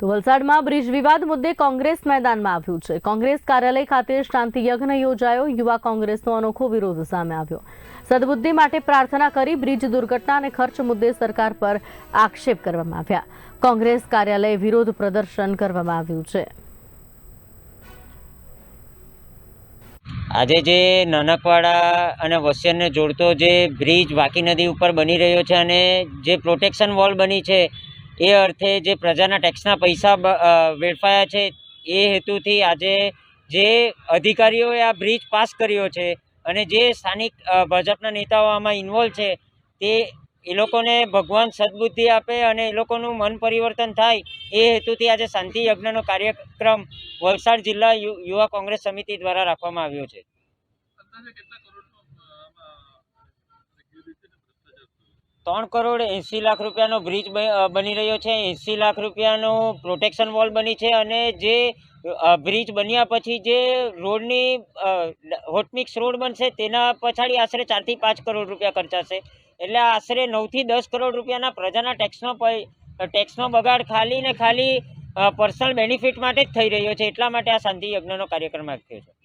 તો વલસાડમાં બ્રિજ વિવાદ મુદ્દે કોંગ્રેસ મેદાનમાં આવ્યું છે. કોંગ્રેસ કાર્યાલય ખાતે શાંતિ યજ્ઞ યોજાયો. યુવા કોંગ્રેસનો અનોખો વિરોધ સામે આવ્યો. સદબુદ્ધિ માટે પ્રાર્થના કરી બ્રિજ દુર્ઘટના અને ખર્ચ મુદ્દે સરકાર પર આક્ષેપ કરવામાં આવ્યા. કોંગ્રેસ કાર્યાલય વિરોધ પ્રદર્શન કરવામાં આવ્યું છે. આજે જે નાનકવાડા અને વસ્યને જોડતો જે બ્રિજ વાકી નદી ઉપર બની રહ્યો છે અને જે પ્રોટેક્શન વોલ બની છે એ અર્થે જે પ્રજાના ટેક્સના પૈસા વેડફાયા છે, એ હેતુથી આજે જે અધિકારીઓએ આ બ્રિજ પાસ કર્યો છે અને જે સ્થાનિક ભાજપના નેતાઓ આમાં ઇન્વોલ્વ છે, તે એ લોકોને ભગવાન સદબુદ્ધિ આપે અને એ લોકોનું મન પરિવર્તન થાય, એ હેતુથી આજે શાંતિ યજ્ઞનો કાર્યક્રમ વલસાડ જિલ્લા યુવા કોંગ્રેસ સમિતિ દ્વારા રાખવામાં આવ્યો છે. ત્રણ કરોડ એંસી લાખ રૂપિયાનો બ્રિજ બની રહ્યો છે. એંસી લાખ રૂપિયાનો પ્રોટેક્શન વોલ બની છે અને જે બ્રિજ બન્યા પછી જે રોડની હોટમિક્સ રોડ બનશે તેના પછાડી આશરે ચારથી પાંચ કરોડ રૂપિયા ખર્ચાશે. એટલે આશરે નવથી દસ કરોડ રૂપિયાના પ્રજાના ટેક્સનો ટેક્સનો બગાડ ખાલી ને ખાલી પર્સનલ બેનિફિટ માટે જ થઈ રહ્યો છે. એટલા માટે આ શાંતિ યજ્ઞનો કાર્યક્રમ રાખ્યો છે.